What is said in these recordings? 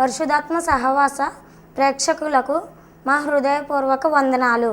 పరిశుధాత్మ సహవాస ప్రేక్షకులకు మా హృదయపూర్వక వందనాలు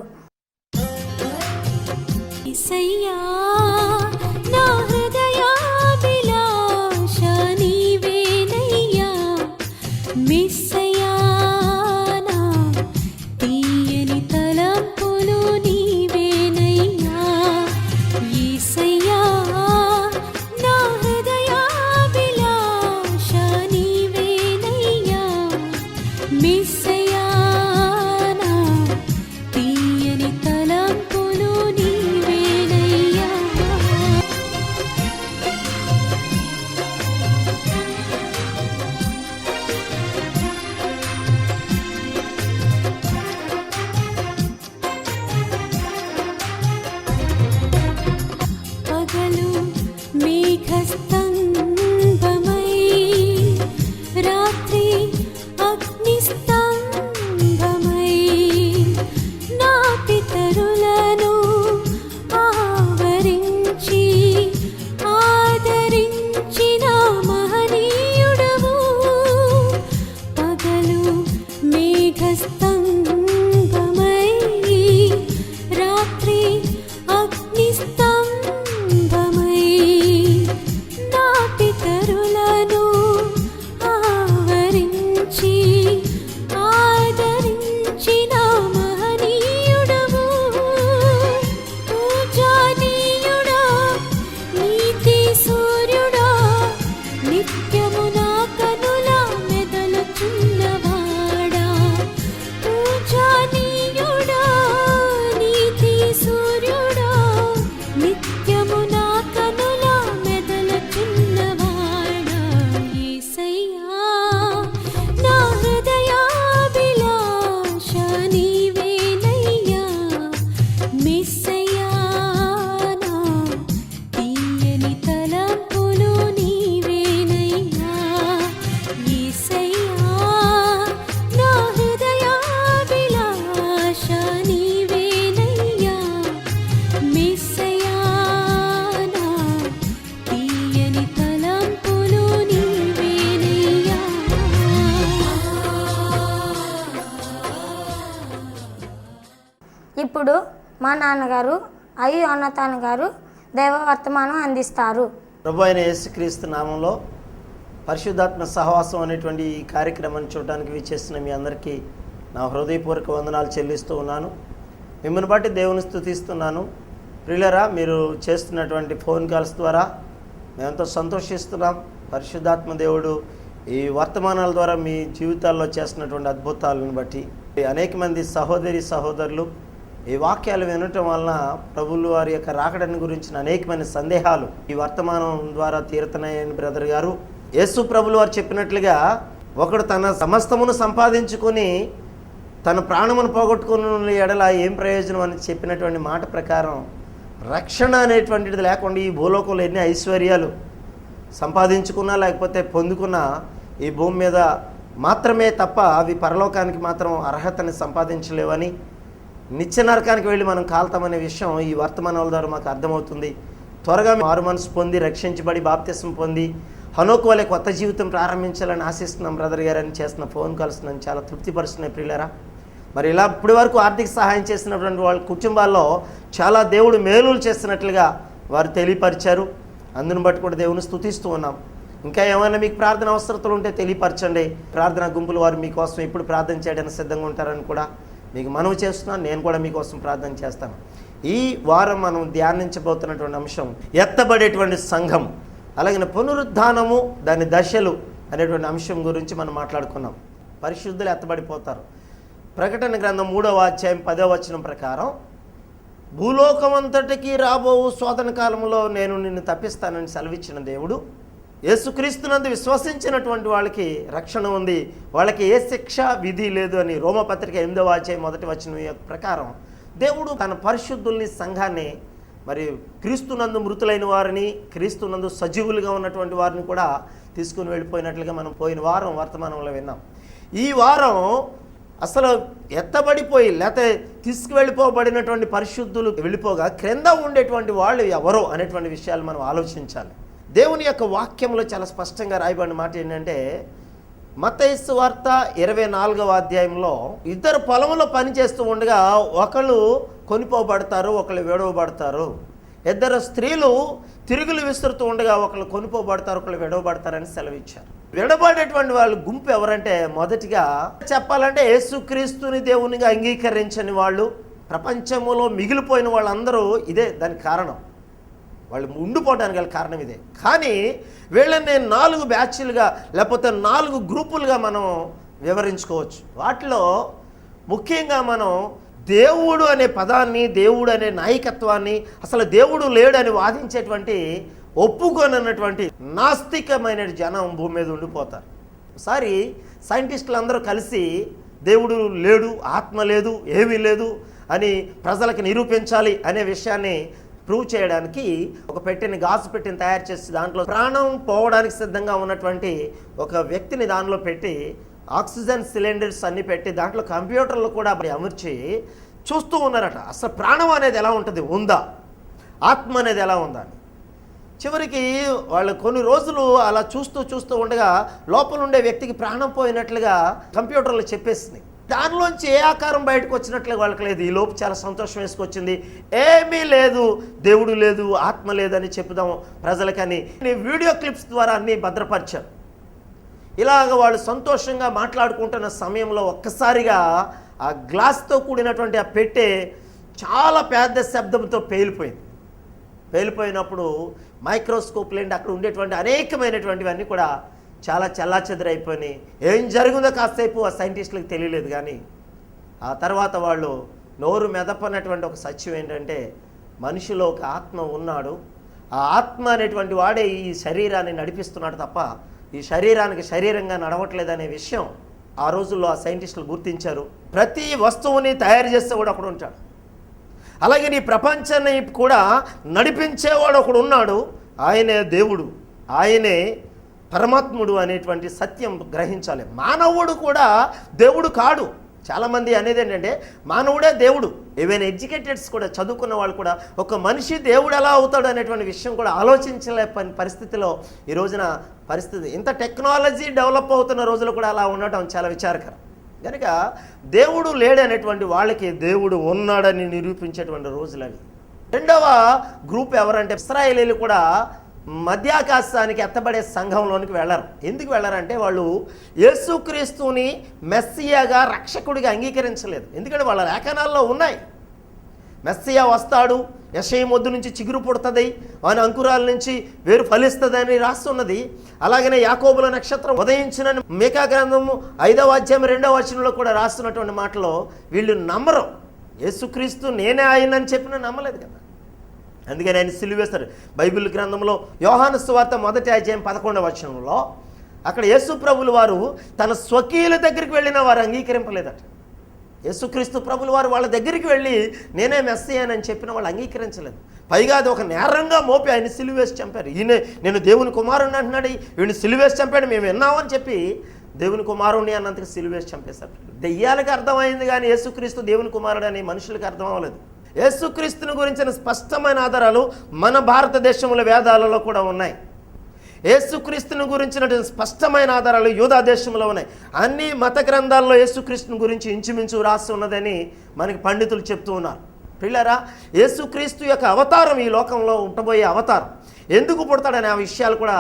అయి యోనతాన్ గారు దైవ వర్తమానం అందిస్తారు ప్రభు అయిన యేసుక్రీస్తు నామంలో పరిశుద్ధాత్మ సహవాసం అనేటువంటి ఈ కార్యక్రమాన్ని చూడడానికి విచ్చేసిన మీ అందరికీ నా హృదయపూర్వక వందనాలు చెల్లిస్తూ ఉన్నాను మిమ్మల్ని బట్టి దేవుని స్థుతిస్తున్నాను ప్రియులరా మీరు చేస్తున్నటువంటి ఫోన్ కాల్స్ ద్వారా మేమంతా సంతోషిస్తున్నాం పరిశుద్ధాత్మ దేవుడు ఈ వర్తమానాల ద్వారా మీ జీవితాల్లో చేస్తున్నటువంటి అద్భుతాలను బట్టి అనేక మంది సహోదరి సహోదరులు ఈ వాక్యాలు వినటం వలన ప్రభులు వారి యొక్క రాకడని గురించిన అనేకమైన సందేహాలు ఈ వర్తమానం ద్వారా తీరుతున్నాయని బ్రదర్ గారు యేసు ప్రభులు వారు చెప్పినట్లుగా ఒకడు తన సమస్తమును సంపాదించుకొని తన ప్రాణమును పోగొట్టుకుని ఎడల ఏం ప్రయోజనం అని చెప్పినటువంటి మాట ప్రకారం రక్షణ అనేటువంటిది లేకుండా ఈ భూలోకంలో ఎన్ని ఐశ్వర్యాలు సంపాదించుకున్నా లేకపోతే పొందుకున్నా ఈ భూమి మీద మాత్రమే తప్ప అవి పరలోకానికి మాత్రం అర్హతని సంపాదించలేవని నిత్య నరకానికి వెళ్ళి మనం కాలుతామనే విషయం ఈ వర్తమానాల ద్వారా మాకు అర్థమవుతుంది త్వరగా మారు మనసు పొంది రక్షించబడి బాప్తిసం పొంది హనోకు వాళ్ళ కొత్త జీవితం ప్రారంభించాలని ఆశిస్తున్నాం బ్రదర్ గారు అని చేసిన ఫోన్ కాల్స్ నన్ను చాలా తృప్తిపరుస్తున్నాయి ప్రియులరా మరి ఇలా ఇప్పటి వరకు ఆర్థిక సహాయం చేసినటువంటి వాళ్ళ కుటుంబాల్లో చాలా దేవుడు మేలులు చేస్తున్నట్లుగా వారు తెలియపరిచారు అందును బట్టి కూడా దేవుని స్థుతిస్తూ ఉన్నాం ఇంకా ఏమైనా మీకు ప్రార్థన అవసరతలు ఉంటే తెలియపరచండి ప్రార్థన గుంపులు వారు మీకోసం ఇప్పుడు ప్రార్థన చేయడానికి సిద్ధంగా ఉంటారని కూడా మీకు మనవి చేస్తున్నాను నేను కూడా మీకోసం ప్రార్థన చేస్తాను ఈ వారం మనం ధ్యానించబోతున్నటువంటి అంశం ఎత్తబడేటువంటి సంఘం అలాగే పునరుద్ధానము దాని దశలు అనేటువంటి అంశం గురించి మనం మాట్లాడుకున్నాం పరిశుద్ధులు ఎత్తబడిపోతారు ప్రకటన గ్రంథం మూడవ అధ్యాయం పదవ వచనం ప్రకారం భూలోకమంతటికీ రాబోవు శోధన కాలంలో నేను నిన్ను తప్పిస్తానని సెలవిచ్చిన దేవుడు యేసుక్రీస్తునందు విశ్వసించినటువంటి వాళ్ళకి రక్షణ ఉంది వాళ్ళకి ఏ శిక్ష విధి లేదు అని రోమపత్రిక ఎనిమిదవ అధ్యాయ మొదటి వచ్చిన ప్రకారం దేవుడు తన పరిశుద్ధుల్ని సంఘాన్ని మరి క్రీస్తునందు మృతులైన వారిని క్రీస్తునందు సజీవులుగా ఉన్నటువంటి వారిని కూడా తీసుకుని వెళ్ళిపోయినట్లుగా మనం పోయిన వారం వర్తమానంలో విన్నాం ఈ వారం అసలు ఎత్తబడిపోయి లేకపోతే తీసుకువెళ్ళిపోబడినటువంటి పరిశుద్ధులు వెళ్ళిపోగా క్రింద ఉండేటువంటి వాళ్ళు ఎవరో అనేటువంటి విషయాలు మనం ఆలోచించాలి దేవుని యొక్క వాక్యంలో చాలా స్పష్టంగా రాయబడిన మాట ఏంటంటే మతైస్ వార్త ఇరవై నాలుగవ అధ్యాయంలో ఇద్దరు పొలంలో పనిచేస్తూ ఉండగా ఒకళ్ళు కొనిపోబడతారు ఒకళ్ళు విడవబడతారు ఇద్దరు స్త్రీలు తిరుగులు విసురుతూ ఉండగా ఒకళ్ళు కొనిపోబడతారు ఒకళ్ళు విడవబడతారని సెలవిచ్చారు విడబడేటువంటి వాళ్ళు గుంపు ఎవరంటే మొదటిగా చెప్పాలంటే యేసుక్రీస్తుని దేవునిగా అంగీకరించని వాళ్ళు ప్రపంచంలో మిగిలిపోయిన వాళ్ళందరూ ఇదే దానికి కారణం వాళ్ళు ఉండిపోవడానికి గల కారణం ఇదే కానీ వీళ్ళని నేను నాలుగు బ్యాచ్లుగా లేకపోతే నాలుగు గ్రూపులుగా మనం వివరించుకోవచ్చు వాటిలో ముఖ్యంగా మనం దేవుడు అనే పదాన్ని దేవుడు అనే నాయకత్వాన్ని అసలు దేవుడు లేడు అని వాదించేటువంటి ఒప్పుకోనన్నటువంటి నాస్తికమైన జనం భూమి మీద ఉండిపోతారు ఒకసారి సైంటిస్టులు అందరూ కలిసి దేవుడు లేడు ఆత్మ లేదు ఏమీ లేదు అని ప్రజలకు నిరూపించాలి అనే విషయాన్ని ప్రూవ్ చేయడానికి ఒక పెట్టెని గాజు పెట్టిన తయారు చేసి దాంట్లో ప్రాణం పోవడానికి సిద్ధంగా ఉన్నటువంటి ఒక వ్యక్తిని దానిలో పెట్టి ఆక్సిజన్ సిలిండర్స్ అన్ని పెట్టి దాంట్లో కంప్యూటర్లు కూడా అమర్చి చూస్తూ ఉన్నారట అసలు ప్రాణం అనేది ఎలా ఉంటుంది ఉందా ఆత్మ అనేది ఎలా ఉందా చివరికి వాళ్ళు కొన్ని రోజులు అలా చూస్తూ చూస్తూ ఉండగా లోపల ఉండే వ్యక్తికి ప్రాణం పోయినట్లుగా కంప్యూటర్లు చెప్పేసినాయి దానిలోంచి ఏ ఆకారం బయటకు వచ్చినట్లే వాళ్ళకి లేదు ఈ లోపు చాలా సంతోషం వేసుకొచ్చింది ఏమీ లేదు దేవుడు లేదు ఆత్మ లేదని చెప్పుదాం ప్రజలకని నేను వీడియో క్లిప్స్ ద్వారా అన్నీ భద్రపరిచారు ఇలాగ వాళ్ళు సంతోషంగా మాట్లాడుకుంటున్న సమయంలో ఒక్కసారిగా ఆ గ్లాస్తో కూడినటువంటి ఆ పెట్టె చాలా పెద్ద శబ్దంతో పేలిపోయింది పేలిపోయినప్పుడు మైక్రోస్కోప్ లేండి అక్కడ ఉండేటువంటి అనేకమైనటువంటివన్నీ కూడా చాలా చల్లాచెదరైపోయినాయి ఏం జరిగిందో కాసేపు ఆ సైంటిస్టులకు తెలియలేదు కానీ ఆ తర్వాత వాళ్ళు నోరు మెదపనటువంటి ఒక సత్యం ఏంటంటే మనిషిలో ఒక ఆత్మ ఉన్నాడు ఆ ఆత్మ అనేటువంటి వాడే ఈ శరీరాన్ని నడిపిస్తున్నాడు తప్ప ఈ శరీరానికి శరీరంగా నడవట్లేదనే విషయం ఆ రోజుల్లో ఆ సైంటిస్టులు గుర్తించారు ప్రతి వస్తువుని తయారు చేస్తే కూడా ఒకడు ఉంటాడు అలాగే నీ ప్రపంచాన్ని కూడా నడిపించేవాడు ఒకడు ఉన్నాడు ఆయనే దేవుడు ఆయనే పరమాత్ముడు అనేటువంటి సత్యం గ్రహించాలి మానవుడు కూడా దేవుడు కాడు చాలామంది అనేది ఏంటంటే మానవుడే దేవుడు ఏవైనా ఎడ్యుకేటెడ్స్ కూడా చదువుకున్న వాళ్ళు కూడా ఒక మనిషి దేవుడు ఎలా అవుతాడు అనేటువంటి విషయం కూడా ఆలోచించలే పరిస్థితిలో ఈ రోజున పరిస్థితి ఇంత టెక్నాలజీ డెవలప్ అవుతున్న రోజులు కూడా అలా ఉండటం చాలా విచారకరం కనుక దేవుడు లేడనేటువంటి వాళ్ళకి దేవుడు ఉన్నాడని నిరూపించేటువంటి రోజులు అవి రెండవ గ్రూప్ ఎవరంటే ఇస్రాయలీలు కూడా మధ్యాకాశానికి ఎత్తబడే సంఘంలోనికి వెళ్ళరు ఎందుకు వెళ్ళరంటే వాళ్ళు యేసుక్రీస్తుని మెస్సియాగా రక్షకుడిగా అంగీకరించలేదు ఎందుకంటే వాళ్ళ లేఖనాల్లో ఉన్నాయి మెస్సియా వస్తాడు వద్దు నుంచి చిగురు పుడుతుంది ఆయన అంకురాల నుంచి వేరు ఫలిస్తుందని రాస్తున్నది అలాగనే యాకోబుల నక్షత్రం ఉదయించిన మేకా గ్రంథము ఐదవ అధ్యాయం రెండవ వచనంలో కూడా రాస్తున్నటువంటి మాటలో వీళ్ళు నమ్మరు యేసుక్రీస్తు నేనే ఆయన అని చెప్పిన నమ్మలేదు కదా అందుకని ఆయన సిలివేస్తారు బైబిల్ గ్రంథంలో యోహాను స్వార్త మొదటి అధ్యాయం పదకొండవ వచనంలో అక్కడ యేసు ప్రభులు వారు తన స్వకీయుల దగ్గరికి వెళ్ళిన వారు అంగీకరింపలేదట యేసుక్రీస్తు ప్రభులు వారు వాళ్ళ దగ్గరికి వెళ్ళి నేనే మెస్సయ్యానని చెప్పిన వాళ్ళు అంగీకరించలేదు పైగా అది ఒక నేరంగా మోపి ఆయన సిలివేసి చంపారు ఈయన నేను దేవుని కుమారుణ్ణి అంటున్నాడు వీడిని సిలివేసి చంపాడు మేము విన్నామని చెప్పి దేవుని కుమారుణ్ణి అన్నంతకు సిలివేసి చంపేశారు దెయ్యాలకు అర్థమైంది కానీ యేసుక్రీస్తు దేవుని కుమారుడు అని మనుషులకు అర్థం అవ్వలేదు యేసుక్రీస్తుని గురించిన స్పష్టమైన ఆధారాలు మన భారతదేశంలో వేదాలలో కూడా ఉన్నాయి యేసుక్రీస్తుని గురించిన స్పష్టమైన ఆధారాలు యూదా దేశంలో ఉన్నాయి అన్ని మత గ్రంథాల్లో యేసుక్రీస్తుని గురించి ఇంచుమించు రాసి ఉన్నదని మనకి పండితులు చెప్తూ ఉన్నారు పిల్లరా యేసుక్రీస్తు యొక్క అవతారం ఈ లోకంలో ఉండబోయే అవతారం ఎందుకు పుడతాడనే ఆ విషయాలు కూడా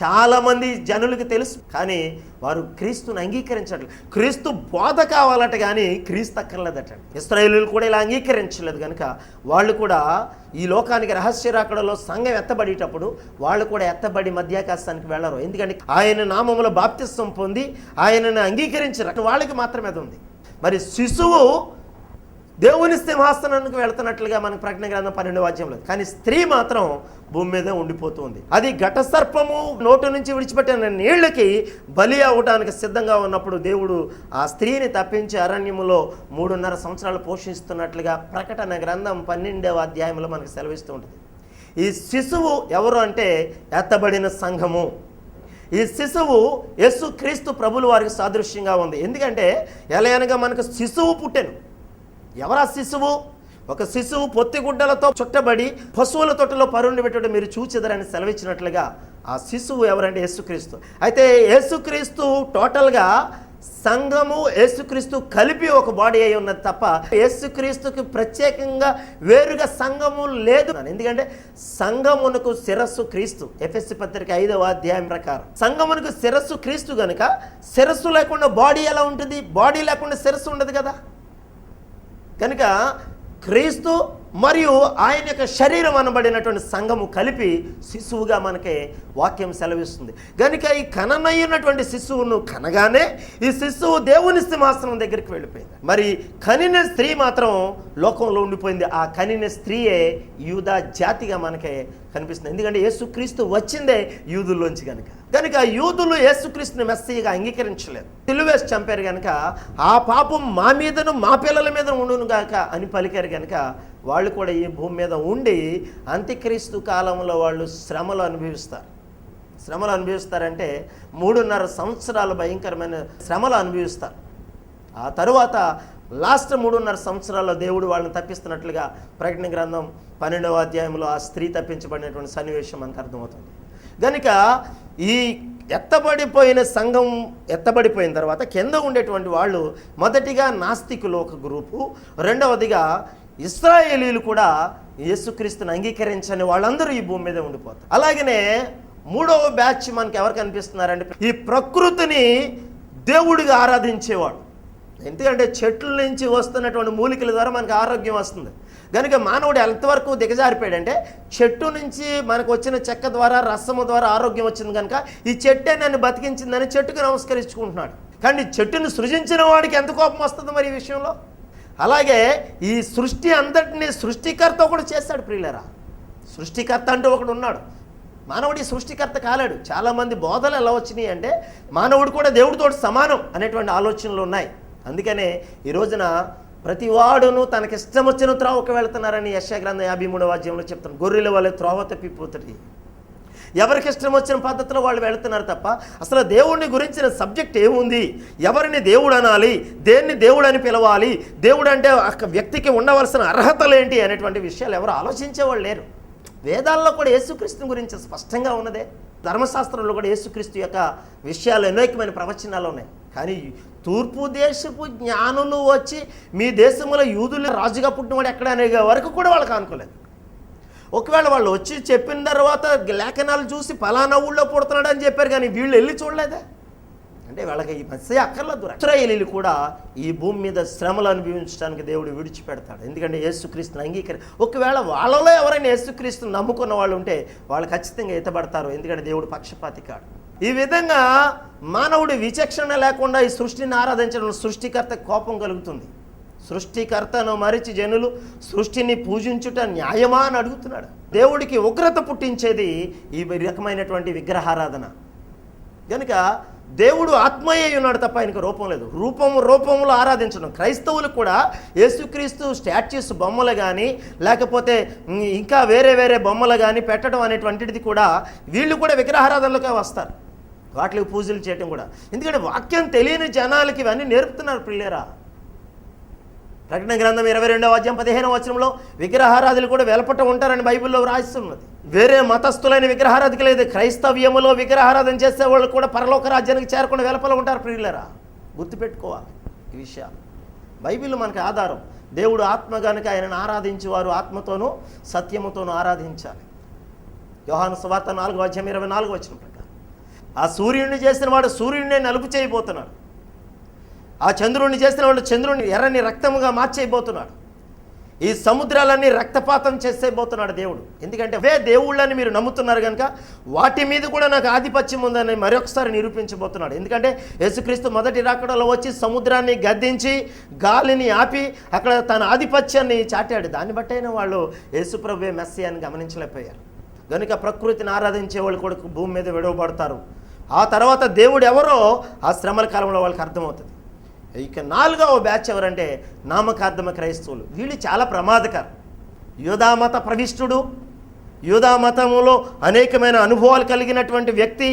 చాలామంది జనులకు తెలుసు కానీ వారు క్రీస్తుని అంగీకరించట్లేదు క్రీస్తు బోధ కావాలట కానీ క్రీస్తు అక్కర్లేదట ఇస్రాయలు కూడా ఇలా అంగీకరించలేదు కనుక వాళ్ళు కూడా ఈ లోకానికి రహస్య రాకడలో సంఘం ఎత్తబడేటప్పుడు వాళ్ళు కూడా ఎత్తబడి మధ్యాకాశానికి వెళ్ళరు ఎందుకంటే ఆయన నామంలో బాప్తిస్వం పొంది ఆయనను అంగీకరించరు వాళ్ళకి మాత్రమే ఉంది మరి శిశువు దేవుని సింహాసనానికి వెళుతున్నట్లుగా మనకు ప్రకటన గ్రంథం పన్నెండు వాద్యంలో కానీ స్త్రీ మాత్రం భూమి మీద ఉండిపోతుంది అది ఘట సర్పము నోటు నుంచి విడిచిపెట్టిన నీళ్లకి బలి అవ్వడానికి సిద్ధంగా ఉన్నప్పుడు దేవుడు ఆ స్త్రీని తప్పించి అరణ్యములో మూడున్నర సంవత్సరాలు పోషిస్తున్నట్లుగా ప్రకటన గ్రంథం పన్నెండవ అధ్యాయంలో మనకు సెలవిస్తూ ఉంటుంది ఈ శిశువు ఎవరు అంటే ఎత్తబడిన సంఘము ఈ శిశువు క్రీస్తు ప్రభులు వారికి సాదృశ్యంగా ఉంది ఎందుకంటే ఎలా అనగా మనకు శిశువు పుట్టెను ఎవరా శిశువు ఒక శిశువు పొత్తిగుడ్డలతో చుట్టబడి పశువుల తొట్టలో పరుణ్ణి పెట్టడం మీరు చూచెదరని సెలవిచ్చినట్లుగా ఆ శిశువు ఎవరంటే యేసుక్రీస్తు అయితే యేసుక్రీస్తు టోటల్గా సంఘము యేసుక్రీస్తు కలిపి ఒక బాడీ అయి ఉన్నది తప్ప యేసుక్రీస్తుకి ప్రత్యేకంగా వేరుగా సంఘము లేదు ఎందుకంటే సంఘమునకు శిరస్సు క్రీస్తు ఎఫ్ఎస్సి పత్రిక ఐదవ అధ్యాయం ప్రకారం సంఘమునకు శిరస్సు క్రీస్తు కనుక శిరస్సు లేకుండా బాడీ ఎలా ఉంటుంది బాడీ లేకుండా శిరస్సు ఉండదు కదా కనుక క్రీస్తు మరియు ఆయన యొక్క శరీరం అనబడినటువంటి సంఘము కలిపి శిశువుగా మనకి వాక్యం సెలవిస్తుంది కనుక ఈ కననయ్యున్నటువంటి శిశువును కనగానే ఈ శిశువు దేవుని సింహాసనం దగ్గరికి వెళ్ళిపోయింది మరి కనిన స్త్రీ మాత్రం లోకంలో ఉండిపోయింది ఆ కనిన స్త్రీయే యూదా జాతిగా మనకి కనిపిస్తుంది ఎందుకంటే యేసుక్రీస్తు వచ్చిందే యూదుల్లోంచి కనుక కనుక యూదులు యేసుక్రీస్తుని మెస్సీగా అంగీకరించలేదు తెలివేసి చంపారు కనుక ఆ పాపం మా మీదను మా పిల్లల మీదను ఉండును గాక అని పలికారు కనుక వాళ్ళు కూడా ఈ భూమి మీద ఉండి అంత్యక్రీస్తు కాలంలో వాళ్ళు శ్రమలు అనుభవిస్తారు శ్రమలు అనుభవిస్తారంటే మూడున్నర సంవత్సరాలు భయంకరమైన శ్రమలు అనుభవిస్తారు ఆ తరువాత లాస్ట్ మూడున్నర సంవత్సరాల్లో దేవుడు వాళ్ళని తప్పిస్తున్నట్లుగా ప్రకటన గ్రంథం పన్నెండవ అధ్యాయంలో ఆ స్త్రీ తప్పించబడినటువంటి సన్నివేశం మనకు అర్థమవుతుంది కనుక ఈ ఎత్తబడిపోయిన సంఘం ఎత్తబడిపోయిన తర్వాత కింద ఉండేటువంటి వాళ్ళు మొదటిగా నాస్తికులు ఒక గ్రూపు రెండవదిగా ఇస్రాయేలీలు కూడా యేసుక్రీస్తుని అంగీకరించని వాళ్ళందరూ ఈ భూమి మీద ఉండిపోతారు అలాగనే మూడవ బ్యాచ్ మనకి ఎవరు కనిపిస్తున్నారంటే ఈ ప్రకృతిని దేవుడిగా ఆరాధించేవాడు ఎందుకంటే చెట్ల నుంచి వస్తున్నటువంటి మూలికల ద్వారా మనకు ఆరోగ్యం వస్తుంది కనుక మానవుడు ఎంతవరకు దిగజారిపోయాడంటే చెట్టు నుంచి మనకు వచ్చిన చెక్క ద్వారా రసము ద్వారా ఆరోగ్యం వచ్చింది కనుక ఈ చెట్టే నన్ను బతికించిందని చెట్టుకు నమస్కరించుకుంటున్నాడు కానీ చెట్టును సృజించిన వాడికి ఎంత కోపం వస్తుంది మరి ఈ విషయంలో అలాగే ఈ సృష్టి అంతటిని సృష్టికర్త ఒకడు చేస్తాడు ప్రియులరా సృష్టికర్త అంటూ ఒకడు ఉన్నాడు మానవుడి సృష్టికర్త కాలేడు చాలామంది బోధలు ఎలా వచ్చినాయి అంటే మానవుడు కూడా దేవుడితో సమానం అనేటువంటి ఆలోచనలు ఉన్నాయి అందుకనే ఈ రోజున వాడును తనకిష్టం వచ్చిన త్రోవకు వెళుతున్నారని యశ గ్రంథ యాభై మూడవ వాద్యంలో చెప్తాను గొర్రెల వల్ల త్రోవ తప్పిపోతుంది ఎవరికి ఇష్టం వచ్చిన పద్ధతిలో వాళ్ళు వెళుతున్నారు తప్ప అసలు దేవుడిని గురించిన సబ్జెక్ట్ ఏముంది ఎవరిని దేవుడు అనాలి దేన్ని దేవుడు అని పిలవాలి దేవుడు అంటే వ్యక్తికి ఉండవలసిన అర్హతలు ఏంటి అనేటువంటి విషయాలు ఎవరు ఆలోచించేవాళ్ళు లేరు వేదాల్లో కూడా యేసుక్రీస్తుని గురించి స్పష్టంగా ఉన్నదే ధర్మశాస్త్రంలో కూడా యేసుక్రీస్తు యొక్క విషయాలు అనేకమైన ప్రవచనాలు ఉన్నాయి కానీ తూర్పు దేశపు జ్ఞానులు వచ్చి మీ దేశంలో యూదుల రాజుగా పుట్టినవాడు ఎక్కడ అనే వరకు కూడా వాళ్ళకి అనుకోలేదు ఒకవేళ వాళ్ళు వచ్చి చెప్పిన తర్వాత లేఖనాలు చూసి ఫలానా ఊళ్ళో పుడుతున్నాడు అని చెప్పారు కానీ వీళ్ళు వెళ్ళి చూడలేదా అంటే వాళ్ళకి ఈ మత్స్య అక్కర్లేదు ఇస్రాయేలీలు కూడా ఈ భూమి మీద శ్రమలు అనుభవించడానికి దేవుడు విడిచిపెడతాడు ఎందుకంటే యేసుక్రీస్తుని అంగీకరి ఒకవేళ వాళ్ళలో ఎవరైనా యేసుక్రీస్తుని నమ్ముకున్న వాళ్ళు ఉంటే వాళ్ళు ఖచ్చితంగా ఎత్తబడతారు ఎందుకంటే దేవుడు పక్షపాతి కాడు ఈ విధంగా మానవుడి విచక్షణ లేకుండా ఈ సృష్టిని ఆరాధించడం సృష్టికర్త కోపం కలుగుతుంది సృష్టికర్తను మరిచి జనులు సృష్టిని పూజించుట న్యాయమా అని అడుగుతున్నాడు దేవుడికి ఉగ్రత పుట్టించేది ఈ రకమైనటువంటి విగ్రహారాధన కనుక దేవుడు ఆత్మయే ఉన్నాడు తప్ప ఆయనకు రూపం లేదు రూపము రూపములు ఆరాధించడం క్రైస్తవులు కూడా యేసుక్రీస్తు స్టాచ్యూస్ బొమ్మలు కానీ లేకపోతే ఇంకా వేరే వేరే బొమ్మలు కానీ పెట్టడం అనేటువంటిది కూడా వీళ్ళు కూడా విగ్రహారాధనలకే వస్తారు వాటికి పూజలు చేయటం కూడా ఎందుకంటే వాక్యం తెలియని జనాలకి ఇవన్నీ నేర్పుతున్నారు పిల్లేరా ప్రకటన గ్రంథం ఇరవై రెండవ అధ్యాయం పదిహేనవ వచనంలో విగ్రహారాధులు కూడా వెలపట ఉంటారని బైబిల్లో రాస్తున్నది వేరే మతస్థులైన విగ్రహారాధికి లేదు క్రైస్తవ్యములో విగ్రహారాధన చేసే వాళ్ళు కూడా పరలోక రాజ్యానికి చేరకుండా వెలపలో ఉంటారు ప్రియులరా గుర్తుపెట్టుకోవాలి ఈ విషయాలు బైబిల్ మనకి ఆధారం దేవుడు ఆత్మ గనుక ఆయనను వారు ఆత్మతోనూ సత్యముతోనూ ఆరాధించాలి యోహాను సువార్త నాలుగు అధ్యాయం ఇరవై నాలుగు వచ్చిన ప్రకారం ఆ సూర్యుడిని చేసిన వాడు సూర్యుడినే నలుపు చేయబోతున్నాడు ఆ చంద్రుణ్ణి చేసిన వాళ్ళు చంద్రుణ్ణి ఎర్రని రక్తముగా మార్చేయబోతున్నాడు ఈ సముద్రాలన్నీ రక్తపాతం చేసేయబోతున్నాడు దేవుడు ఎందుకంటే అవే దేవుళ్ళని మీరు నమ్ముతున్నారు కనుక వాటి మీద కూడా నాకు ఆధిపత్యం ఉందని మరొకసారి నిరూపించబోతున్నాడు ఎందుకంటే యేసుక్రీస్తు మొదటి రాకడలో వచ్చి సముద్రాన్ని గద్దించి గాలిని ఆపి అక్కడ తన ఆధిపత్యాన్ని చాటాడు దాన్ని బట్టైనా వాళ్ళు యేసుప్రభే మెస్సి అని గమనించలేకపోయారు కనుక ప్రకృతిని ఆరాధించే వాళ్ళు కూడా భూమి మీద విడవబడతారు ఆ తర్వాత దేవుడు ఎవరో ఆ శ్రమల కాలంలో వాళ్ళకి అర్థమవుతుంది ఇక నాలుగవ బ్యాచ్ ఎవరంటే నామకార్థమ క్రైస్తవులు వీళ్ళు చాలా ప్రమాదకరం యూధామత ప్రవిష్ఠుడు యూధామతములో అనేకమైన అనుభవాలు కలిగినటువంటి వ్యక్తి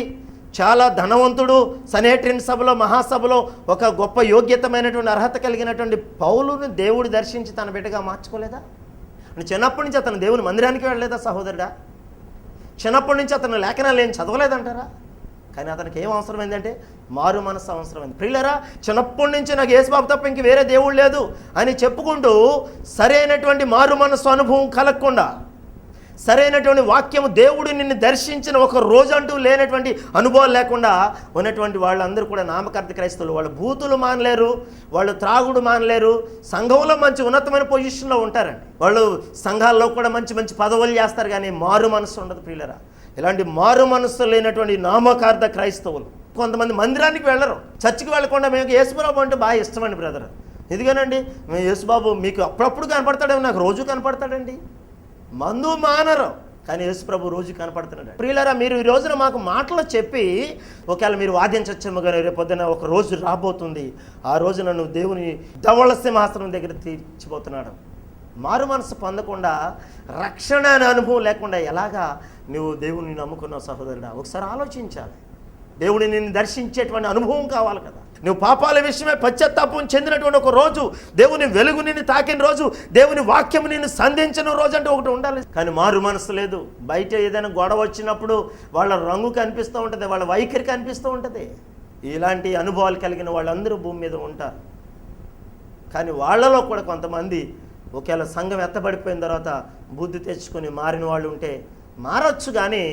చాలా ధనవంతుడు సనేట్రిన్ సభలో మహాసభలో ఒక గొప్ప యోగ్యతమైనటువంటి అర్హత కలిగినటువంటి పౌలును దేవుడు దర్శించి తన బిడ్డగా మార్చుకోలేదా అని చిన్నప్పటి నుంచి అతను దేవుని మందిరానికి వెళ్ళలేదా సహోదరుడా చిన్నప్పటి నుంచి అతను లేఖనాలు ఏం చదవలేదంటారా కానీ అతనికి ఏం అవసరమైందంటే మారు మనసు అవసరమైంది ప్రియులరా చిన్నప్పటి నుంచి నాకు యేసుబాబు తప్ప ఇంక వేరే దేవుడు లేదు అని చెప్పుకుంటూ సరైనటువంటి మారు మనసు అనుభవం కలగకుండా సరైనటువంటి వాక్యము దేవుడు నిన్ను దర్శించిన ఒక రోజంటూ లేనటువంటి అనుభవం లేకుండా ఉన్నటువంటి వాళ్ళందరూ కూడా నామకర్త క్రైస్తవులు వాళ్ళు భూతులు మానలేరు వాళ్ళు త్రాగుడు మానలేరు సంఘంలో మంచి ఉన్నతమైన పొజిషన్లో ఉంటారండి వాళ్ళు సంఘాల్లో కూడా మంచి మంచి పదవులు చేస్తారు కానీ మారు మనసు ఉండదు ప్రియులరా ఇలాంటి మారు మనస్సు లేనటువంటి నామకార్థ క్రైస్తవులు కొంతమంది మందిరానికి వెళ్ళరు చర్చికి వెళ్ళకుండా మేము యేసుబాబు అంటే బాగా ఇష్టమండి బ్రదర్ ఎందుకనండి మేము యేసుబాబు మీకు అప్పుడప్పుడు కనపడతాడేమో నాకు రోజు కనపడతాడండి మందు మానరు కానీ యేసుప్రభు రోజు కనపడుతున్నాడు ప్రియులరా మీరు ఈ రోజున మాకు మాటలు చెప్పి ఒకవేళ మీరు వాదించచ్చేమో కానీ రేపు పొద్దున ఒక రోజు రాబోతుంది ఆ రోజు నన్ను దేవుని దవళ సింహాసనం దగ్గర తీర్చిపోతున్నాడు మారు మనసు పొందకుండా రక్షణ అనే అనుభవం లేకుండా ఎలాగా నువ్వు దేవుడిని నమ్ముకున్నావు సహోదరుడా ఒకసారి ఆలోచించాలి దేవుని నిన్ను దర్శించేటువంటి అనుభవం కావాలి కదా నువ్వు పాపాల విషయమే పశ్చత్తాపం చెందినటువంటి ఒక రోజు దేవుని వెలుగు నిన్ను తాకిన రోజు దేవుని వాక్యం నిన్ను సంధించిన రోజు అంటే ఒకటి ఉండాలి కానీ మారు మనసు లేదు బయట ఏదైనా గొడవ వచ్చినప్పుడు వాళ్ళ రంగు కనిపిస్తూ ఉంటుంది వాళ్ళ వైఖరి కనిపిస్తూ ఉంటుంది ఇలాంటి అనుభవాలు కలిగిన వాళ్ళందరూ భూమి మీద ఉంటారు కానీ వాళ్ళలో కూడా కొంతమంది ఒకవేళ సంఘం ఎత్తబడిపోయిన తర్వాత బుద్ధి తెచ్చుకొని మారిన వాళ్ళు ఉంటే మారచ్చు కానీ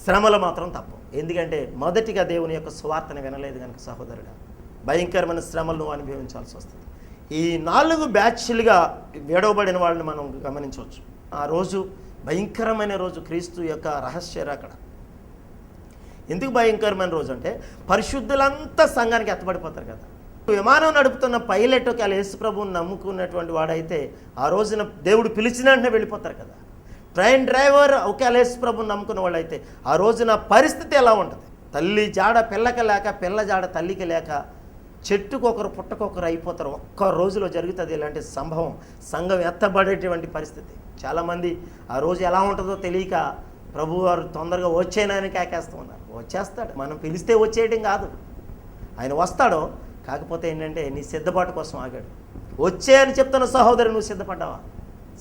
శ్రమలు మాత్రం తప్పు ఎందుకంటే మొదటిగా దేవుని యొక్క స్వార్థను వినలేదు కనుక సహోదరుడు భయంకరమైన శ్రమలను అనుభవించాల్సి వస్తుంది ఈ నాలుగు బ్యాచ్లుగా విడవబడిన వాళ్ళని మనం గమనించవచ్చు ఆ రోజు భయంకరమైన రోజు క్రీస్తు యొక్క రహస్య అక్కడ ఎందుకు భయంకరమైన రోజు అంటే పరిశుద్ధులంతా సంఘానికి ఎత్తబడిపోతారు కదా విమానం నడుపుతున్న పైలట్ ఒకవేళ ప్రభువుని నమ్ముకున్నటువంటి వాడైతే ఆ రోజున దేవుడు పిలిచిన వెంటనే వెళ్ళిపోతారు కదా ట్రైన్ డ్రైవర్ ఒకవేళ యేసుప్రభుని నమ్ముకున్న వాళ్ళైతే ఆ రోజున పరిస్థితి ఎలా ఉంటుంది తల్లి జాడ పిల్లకి లేక పిల్ల జాడ తల్లికి లేక చెట్టుకొకరు పుట్టకొకరు అయిపోతారు ఒక్క రోజులో జరుగుతుంది ఇలాంటి సంభవం సంఘం ఎత్తబడేటువంటి పరిస్థితి చాలామంది ఆ రోజు ఎలా ఉంటుందో తెలియక ప్రభువారు తొందరగా వచ్చేనని కేకేస్తూ ఉన్నారు వచ్చేస్తాడు మనం పిలిస్తే వచ్చేయడం కాదు ఆయన వస్తాడో కాకపోతే ఏంటంటే నీ సిద్ధపాటు కోసం ఆగాడు వచ్చే అని చెప్తున్న సహోదరు నువ్వు సిద్ధపడ్డావా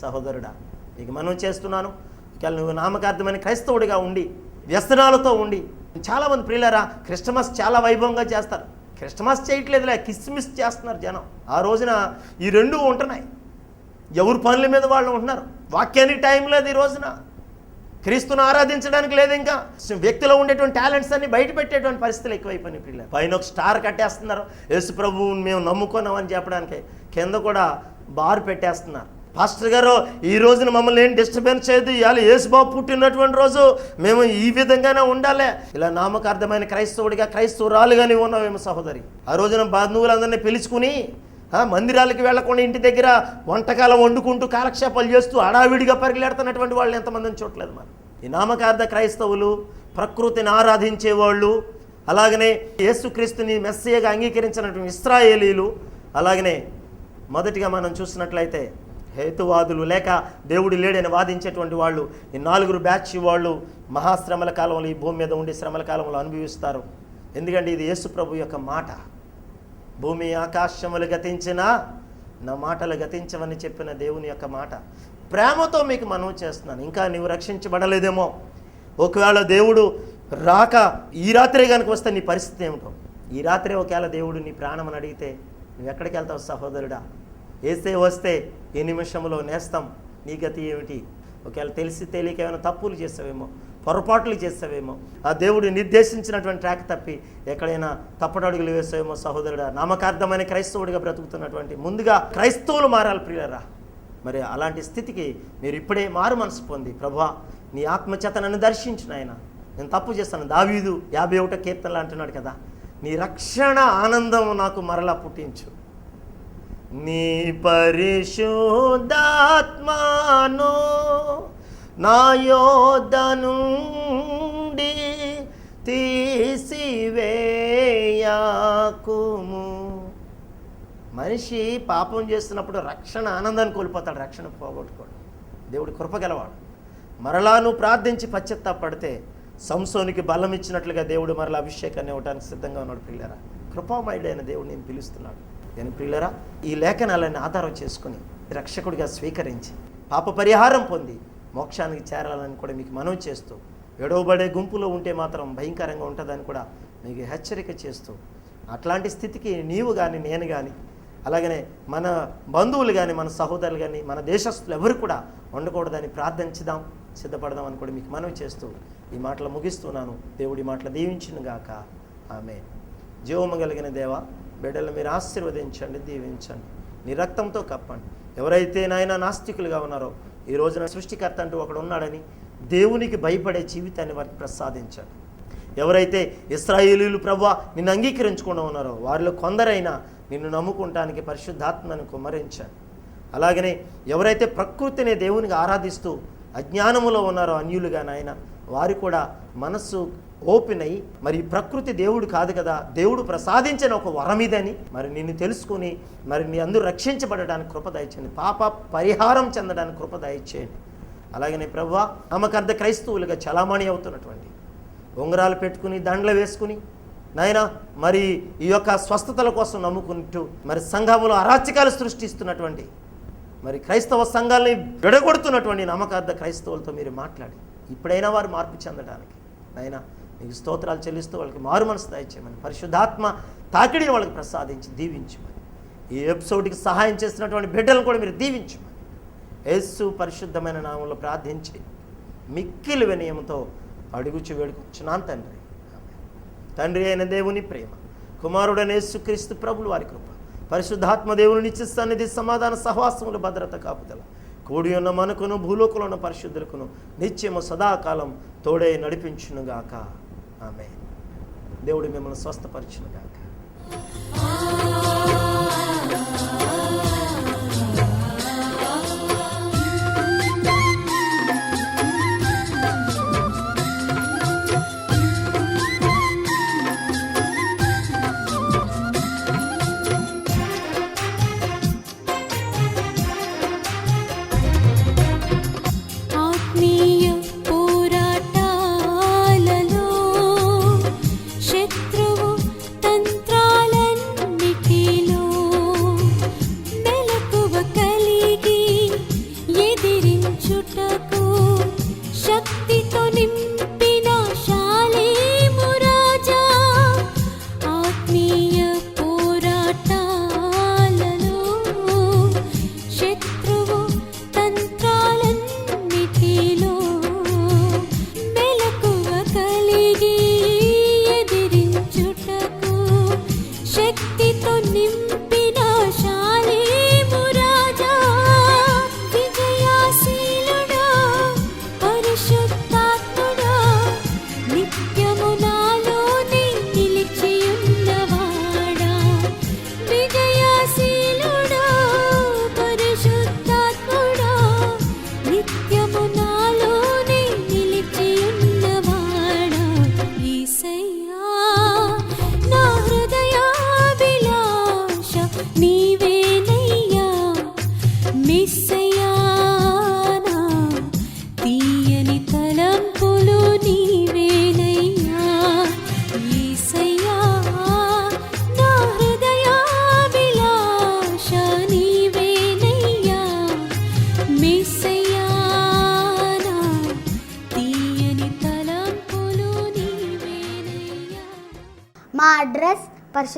సహోదరుడా నీకు మనం చేస్తున్నాను ఇక నువ్వు నామకార్థమైన క్రైస్తవుడిగా ఉండి వ్యసనాలతో ఉండి చాలామంది ప్రియులరా క్రిస్టమస్ చాలా వైభవంగా చేస్తారు క్రిస్టమస్ చేయట్లేదులే కిస్మిస్ చేస్తున్నారు జనం ఆ రోజున ఈ రెండు ఉంటున్నాయి ఎవరు పనుల మీద వాళ్ళు ఉంటున్నారు వాక్యానికి టైం లేదు ఈ రోజున క్రీస్తును ఆరాధించడానికి లేదు ఇంకా వ్యక్తిలో ఉండేటువంటి టాలెంట్స్ అన్ని బయట పెట్టేటువంటి పరిస్థితులు ఎక్కువైపోయినాయి పిల్లలు పైన ఒక స్టార్ కట్టేస్తున్నారు యేసు ప్రభువుని మేము నమ్ముకున్నామని చెప్పడానికి కింద కూడా బార్ పెట్టేస్తున్నారు పాస్టర్ గారు ఈ రోజున మమ్మల్ని ఏం డిస్టర్బెన్స్ చేయదు ఇవాళ యేసుబాబు పుట్టినటువంటి రోజు మేము ఈ విధంగానే ఉండాలి ఇలా నామకార్థమైన క్రైస్తవుడిగా క్రైస్తవురాలుగానే ఉన్నామేమో సహోదరి ఆ రోజున బంధువులందరినీ పిలుచుకుని మందిరాలకు వెళ్లకుండా ఇంటి దగ్గర వంటకాలం వండుకుంటూ కాలక్షేపాలు చేస్తూ అడావిడిగా పరిగెడుతున్నటువంటి వాళ్ళు ఎంతమందిని చూడలేదు మనం ఈ నామకార్థ క్రైస్తవులు ప్రకృతిని ఆరాధించే వాళ్ళు అలాగనే యేసుక్రీస్తుని మెస్సీగా అంగీకరించినటువంటి ఇస్రాయేలీలు అలాగనే మొదటిగా మనం చూసినట్లయితే హేతువాదులు లేక దేవుడు లేడని వాదించేటువంటి వాళ్ళు ఈ నాలుగురు బ్యాచ్ వాళ్ళు మహాశ్రమల కాలంలో ఈ భూమి మీద ఉండి శ్రమల కాలంలో అనుభవిస్తారు ఎందుకంటే ఇది యేసు ప్రభు యొక్క మాట భూమి ఆకాశములు గతించిన నా మాటలు గతించవని చెప్పిన దేవుని యొక్క మాట ప్రేమతో మీకు మనం చేస్తున్నాను ఇంకా నీవు రక్షించబడలేదేమో ఒకవేళ దేవుడు రాక ఈ రాత్రే కనుక వస్తే నీ పరిస్థితి ఏమిటో ఈ రాత్రే ఒకవేళ దేవుడు నీ ప్రాణం అని అడిగితే నువ్వు ఎక్కడికి వెళ్తావు సహోదరుడా వేస్తే వస్తే ఏ నిమిషంలో నేస్తాం నీ గతి ఏమిటి ఒకవేళ తెలిసి తెలియక ఏమైనా తప్పులు చేస్తావేమో పొరపాట్లు చేస్తావేమో ఆ దేవుడు నిర్దేశించినటువంటి ట్రాక్ తప్పి ఎక్కడైనా తప్పటడుగులు వేసావేమో సహోదరుడా నామకార్థమైన క్రైస్తవుడిగా బ్రతుకుతున్నటువంటి ముందుగా క్రైస్తవులు మారాలి ప్రియరా మరి అలాంటి స్థితికి మీరు ఇప్పుడే మారు మనసు పొంది ప్రభా నీ ఆత్మచేత నన్ను దర్శించిన ఆయన నేను తప్పు చేస్తాను దావీదు యాభై ఒకటో కీర్తనలు అంటున్నాడు కదా నీ రక్షణ ఆనందం నాకు మరలా పుట్టించు నీ పరిశుద్ధాత్మాను నా యోధ తీసివేయాకుము మనిషి పాపం చేస్తున్నప్పుడు రక్షణ ఆనందాన్ని కోల్పోతాడు రక్షణ పోగొట్టుకోడు దేవుడు కృపగలవాడు మరలా నువ్వు ప్రార్థించి పశ్చత్తాపడితే సంసోనికి బలం ఇచ్చినట్లుగా దేవుడు మరలా అభిషేకాన్ని ఇవ్వడానికి సిద్ధంగా ఉన్నాడు పిల్లరా కృపామయుడైన దేవుడు నేను పిలుస్తున్నాడు నేను పిల్లరా ఈ లేఖనాలను ఆధారం చేసుకుని రక్షకుడిగా స్వీకరించి పాప పరిహారం పొంది మోక్షానికి చేరాలని కూడా మీకు మనవి చేస్తూ ఎడవబడే గుంపులో ఉంటే మాత్రం భయంకరంగా ఉంటుందని కూడా మీకు హెచ్చరిక చేస్తూ అట్లాంటి స్థితికి నీవు కానీ నేను కానీ అలాగనే మన బంధువులు కానీ మన సహోదరులు కానీ మన దేశస్తులు ఎవరు కూడా ఉండకూడదని ప్రార్థించుదాం సిద్ధపడదాం అని కూడా మీకు మనవి చేస్తూ ఈ మాటలు ముగిస్తున్నాను దేవుడి మాటలు దీవించును గాక ఆమె జీవము కలిగిన దేవ బిడ్డలు మీరు ఆశీర్వదించండి దీవించండి నీ రక్తంతో కప్పండి ఎవరైతే నాయన నాస్తికులుగా ఉన్నారో ఈ రోజున సృష్టికర్త అంటూ ఒకడు ఉన్నాడని దేవునికి భయపడే జీవితాన్ని వారికి ప్రసాదించాడు ఎవరైతే ఇస్రాయేలీలు ప్రభు నిన్ను అంగీకరించకుండా ఉన్నారో వారిలో కొందరైనా నిన్ను నమ్ముకుంటానికి పరిశుద్ధాత్మను కుమరించాడు అలాగనే ఎవరైతే ప్రకృతిని దేవునికి ఆరాధిస్తూ అజ్ఞానములో ఉన్నారో అన్యులుగా నాయన వారు కూడా మనస్సు ఓపెన్ అయ్యి మరి ప్రకృతి దేవుడు కాదు కదా దేవుడు ప్రసాదించిన ఒక వరమిదని మరి నిన్ను తెలుసుకుని మరి నీ అందరూ రక్షించబడడానికి కృప దయచేయండి పాప పరిహారం చెందడానికి కృప దయచేయండి అలాగనే ప్రభు నమ్మకంత క్రైస్తవులుగా చలామణి అవుతున్నటువంటి ఉంగరాలు పెట్టుకుని దండలు వేసుకుని నాయన మరి ఈ యొక్క స్వస్థతల కోసం నమ్ముకుంటూ మరి సంఘంలో అరాచకాలు సృష్టిస్తున్నటువంటి మరి క్రైస్తవ సంఘాలని విడగొడుతున్నటువంటి నమ్మకార్థ క్రైస్తవులతో మీరు మాట్లాడి ఇప్పుడైనా వారు మార్పు చెందడానికి నాయనా నీకు స్తోత్రాలు చెల్లిస్తూ వాళ్ళకి మారు మనసు దాయిచ్చేయమని పరిశుద్ధాత్మ తాకిడిని వాళ్ళకి ప్రసాదించి దీవించమని ఈ ఎపిసోడ్కి సహాయం చేసినటువంటి బిడ్డలను కూడా మీరు దీవించమని యేసు పరిశుద్ధమైన నామంలో ప్రార్థించి మిక్కిలి వినయంతో అడుగుచి వేడుకొచ్చున్నాను తండ్రి తండ్రి అయిన దేవుని ప్రేమ కుమారుడైన యేసుక్రీస్తు ప్రభులు వారి కృప పరిశుద్ధాత్మ దేవుని నిశ్చిస్తానిది సమాధాన సహవాసములు భద్రత కాపుదల కూడి ఉన్న మనకును భూలోకంలో ఉన్న పరిశుద్ధులకును నిత్యము సదాకాలం తోడే నడిపించునుగాక ఆమె దేవుడు మిమ్మల్ని స్వస్థపరచును కాక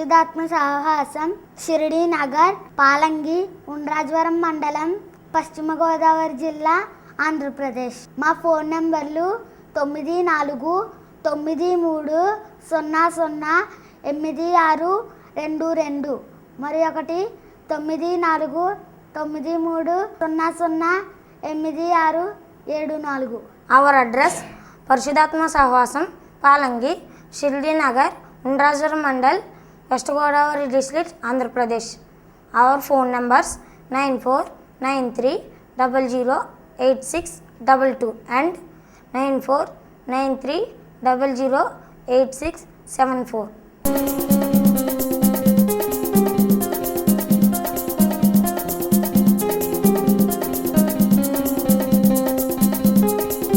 పరిశుధాత్మ సాహసం షిరిడి నగర్ పాలంగి ఉండ్రాజవరం మండలం పశ్చిమ గోదావరి జిల్లా ఆంధ్రప్రదేశ్ మా ఫోన్ నంబర్లు తొమ్మిది నాలుగు తొమ్మిది మూడు సున్నా సున్నా ఎనిమిది ఆరు రెండు రెండు మరి ఒకటి తొమ్మిది నాలుగు తొమ్మిది మూడు సున్నా సున్నా ఎనిమిది ఆరు ఏడు నాలుగు అవర్ అడ్రస్ పరిశుధాత్మ సహవాసం Palangi Shirdi Nagar ఉండ్రాజర్ mandal West Godavari District, Andhra Pradesh. Our phone numbers 9493008622 and 9493008674.